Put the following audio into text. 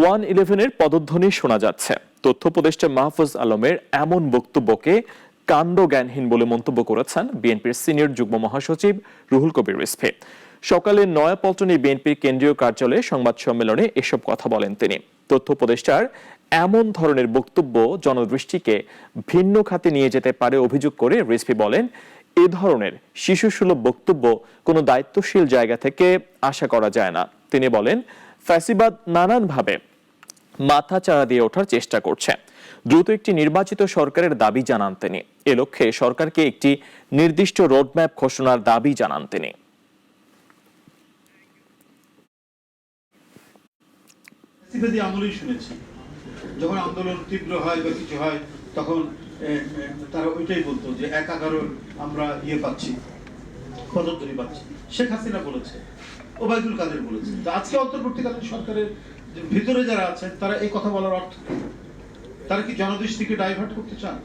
One ইলেভেনের পদধ্বনি শোনা যাচ্ছে। তথ্য উপদেষ্টা মাহফুজ আলমের এমন বক্তব্যকে কাণ্ডজ্ঞানহীন বলে মন্তব্য করেছেন বিএনপির সিনিয়র যুগ্ম মহাসচিব রুহুল কবির রিসফে সকালে নয়াপল্টনে বিএনপির কেন্দ্রীয় কার্যালয়ে সংবাদ সম্মেলনে এসব কথা বলেন তিনি। তথ্য উপদেষ্টার এমন ধরনের বক্তব্য জনদৃষ্টিকে ভিন্ন খাতে নিয়ে যেতে পারে অভিযোগ করে রিসফি বলেন, এ ধরনের শিশুসুলভ বক্তব্য কোনো দায়িত্বশীল জায়গা থেকে আশা করা যায় না। তিনি বলেন ফ্যাসিবাদ নানানভাবে মাথা চাড়া দিয়ে ওঠার চেষ্টা করছে। দ্রুত একটি নির্বাচিত সরকারের দাবি জানান তিনি। এ লক্ষ্যে সরকারকে একটি নির্দিষ্ট রোডম্যাপ ঘোষণার দাবি জানান তিনি। যখন আন্দোলন তীব্র হয় বা কিছু হয়, তখন তারা ওইটাই বলতো যে আমরা ইয়ে পাচ্ছি পাচ্ছি। শেখ হাসিনা বলেছে ওবায়দুল কাদের বলেছেন তো আজকে অন্তর্বর্তীকালীন সরকারের ভিতরে যারা আছেন, তারা এই কথা বলার অর্থ? তারা কি জনদৃষ্টিকে ডাইভার্ট করতে চান